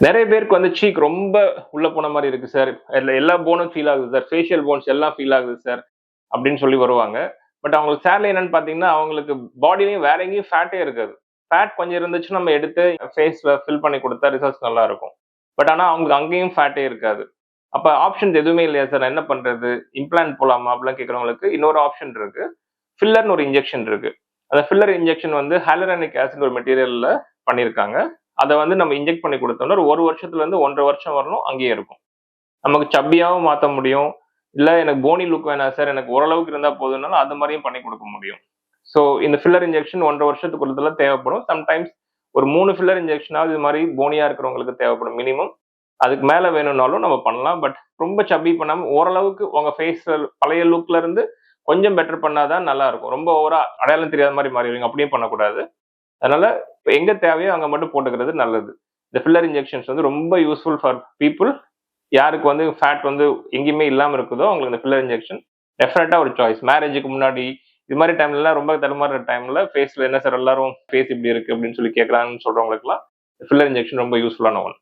நிறைய பேருக்கு வந்து சீக் ரொம்ப உள்ள போன மாதிரி இருக்கு சார் இல்ல எல்லா போனும் ஃபீல் ஆகுது சார் ஃபேஷியல் போன்ஸ் எல்லாம் ஃபீல் ஆகுது சார் அப்படின்னு சொல்லி வருவாங்க. பட் அவங்களுக்கு சேர்ல என்னன்னு பார்த்தீங்கன்னா அவங்களுக்கு பாடிலையும் வேற எங்கேயும் ஃபேட்டே இருக்காது. ஃபேட் கொஞ்சம் இருந்துச்சு நம்ம எடுத்து ஃபேஸ்ல ஃபில் பண்ணி கொடுத்தா ரிசல்ட்ஸ் நல்லா இருக்கும். பட் ஆனால் அவங்களுக்கு அங்கேயும் ஃபேட்டே இருக்காது. அப்போ ஆப்ஷன்ஸ் எதுவுமே இல்லையா சார் என்ன பண்றது? இம்ப்ளான்ட் போலாமா? அப்படிலாம் கேட்குறவங்களுக்கு இன்னொரு ஆப்ஷன் இருக்கு. ஃபில்லர்னு ஒரு இன்ஜெக்ஷன் இருக்கு. அந்த ஃபில்லர் இன்ஜெக்ஷன் வந்து ஹாலரானிக் ஆசிட் ஒரு மெட்டீரியல்ல பண்ணியிருக்காங்க அதை வந்து நம்ம இன்ஜெக்ட் பண்ணி கொடுத்தோம்னா ஒரு வருஷத்துல இருந்து ஒன்றரை வருஷம் வரணும் அங்கேயே இருக்கும். நமக்கு சப்பியாவும் மாற்ற முடியும். இல்லை எனக்கு போனி லுக் வேணாம் சார் எனக்கு ஓரளவுக்கு இருந்தால் போதும்னாலும் அது மாதிரியும் பண்ணி கொடுக்க முடியும். ஸோ இந்த ஃபில்லர் இன்ஜெக்ஷன் ஒன்றரை வருஷத்துக்குள்ளதுல தேவைப்படும். சம்டைம்ஸ் ஒரு மூணு ஃபில்லர் இன்ஜெக்ஷனாவது இது மாதிரி போனியா இருக்கிறவங்களுக்கு தேவைப்படும் மினிமம் அதுக்கு மேலே வேணும்னாலும் நம்ம பண்ணலாம். பட் ரொம்ப சப்பி பண்ணாமல் ஓரளவுக்கு உங்க ஃபேஸில் பழைய லுக்ல இருந்து கொஞ்சம் பெட்டர் பண்ணாதான் நல்லா இருக்கும். ரொம்ப ஓவரா அடையாளம் தெரியாத மாதிரி மாறிடுவீங்க. அப்படியே பண்ணக்கூடாது. அதனால இப்போ எங்க தேவையோ அங்க மட்டும் போட்டுக்கிறது நல்லது. இந்த ஃபில்லர் இன்ஜெக்ஷன்ஸ் வந்து ரொம்ப யூஸ்ஃபுல் ஃபார் பீப்புள் யாருக்கு வந்து ஃபேட் வந்து எங்கேயுமே இல்லாமல் இருக்குதோ அவங்களுக்கு இந்த ஃபில்லர் இன்ஜெக்ஷன் டெஃபினட்டா ஒரு சாய்ஸ் மேரேஜுக்கு முன்னாடி இது மாதிரி டைம்லலாம் ரொம்ப தடுமாறுற டைம்ல ஃபேஸ்ல என்ன சார் எல்லாரும் ஃபேஸ் இப்படி இருக்கு அப்படின்னு சொல்லி கேட்கலான்னு சொல்றவங்களுக்குலாம் ஃபில்லர் இன்ஜெக்ஷன் ரொம்ப யூஸ்ஃபுல்லான ஒன்று